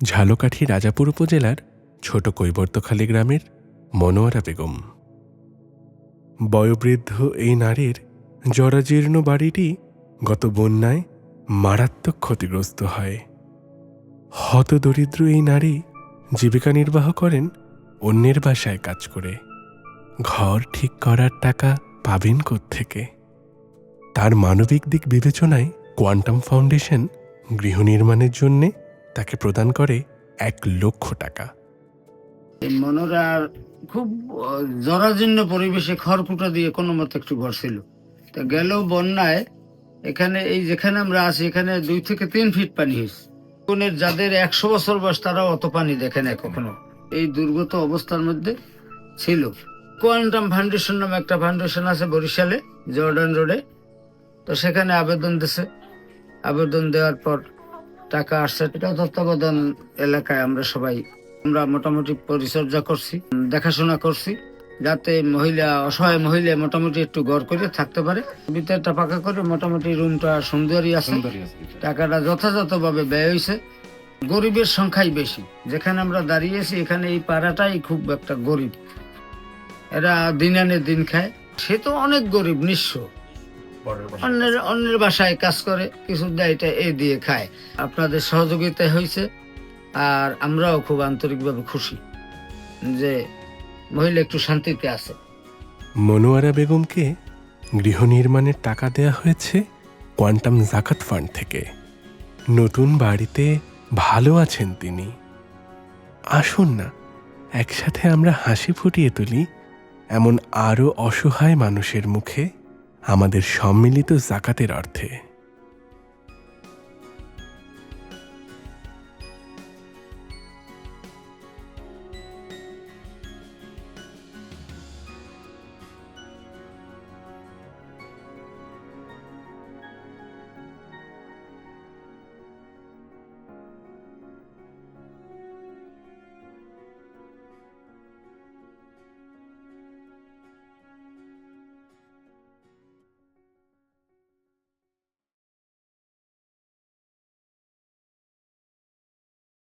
ঝালকাঠি রাজাপুর উপজেলার ছোট কৈবর্তখালী গ্রামের মনোয়ারা বেগম। বয়োবৃদ্ধ এই নারীর জরাজীর্ণ বাড়িটি গত বন্যায় মারাত্মক ক্ষতিগ্রস্ত হয়। হতদরিদ্র এই নারী জীবিকা নির্বাহ করেন অন্যের বাসায় কাজ করে। ঘর ঠিক করার টাকা পাবেন থেকে তার মানবিক দিক বিবেচনায় কোয়ান্টাম ফাউন্ডেশন গৃহ নির্মাণের জন্যে তাকে প্রদান করে এক লক্ষ টাকা। মনোরার খুব জরাজীর্ণ পরিবেশে খড়কুটা দিয়ে কোনো মতো একটু ঘর ছিল তো গেল বন্যায়, এখানে, এই যেখানে আমরা আছি, এখানে দুই থেকে তিন ফিট পানি হয়েছে। কোনের যাদের একশো বছর বয়স, তারাও অত পানি দেখে নাই কখনো। এই দুর্গত অবস্থার মধ্যে ছিল। কোয়ান্টাম ফাউন্ডেশন নামে একটা ফাউন্ডেশন আছে বরিশালে, জর্ডান রোডে। তো সেখানে আবেদন দিছে। আবেদন দেওয়ার পর টাকা আসছে এটা তত্ত্বাবধান এলাকায় আমরা সবাই আমরা মোটামুটি পরিচর্যা করছি দেখাশোনা করছি যাতে মহিলা অসহায় মহিলা মোটামুটি একটু ঘর করে থাকতে পারে। ভিতরটা পাকা করে মোটামুটি রুমটা সুন্দরই আছে। টাকাটা যথাযথভাবে ব্যয় হয়েছে। গরিবের সংখ্যাই বেশি। যেখানে আমরা দাঁড়িয়েছি এখানে এই পাড়াটাই খুব একটা গরিব। এরা দিন আনে দিন খায়। সে তো অনেক গরিব নিঃস্ব। অন্যের অন্যের বাসায় কাজ করে কিছু দেয় এটা এ দিয়ে খায়। আপনাদের সহযোগিতা হয়েছে আর আমরাও খুব আন্তরিকভাবে খুশি যে মহিলা একটু শান্তিতে আছে। মনোয়ারা বেগমকে গৃহ নির্মাণের টাকা দেয়া হয়েছে কোয়ান্টাম জাকাত ফান্ড থেকে। নতুন বাড়িতে ভালো আছেন তিনি। আসুন না একসাথে আমরা হাসি ফুটিয়ে তুলি এমন আরও অসহায় মানুষের মুখে। আমাদের সম্মিলিত জাকাতের অর্থে।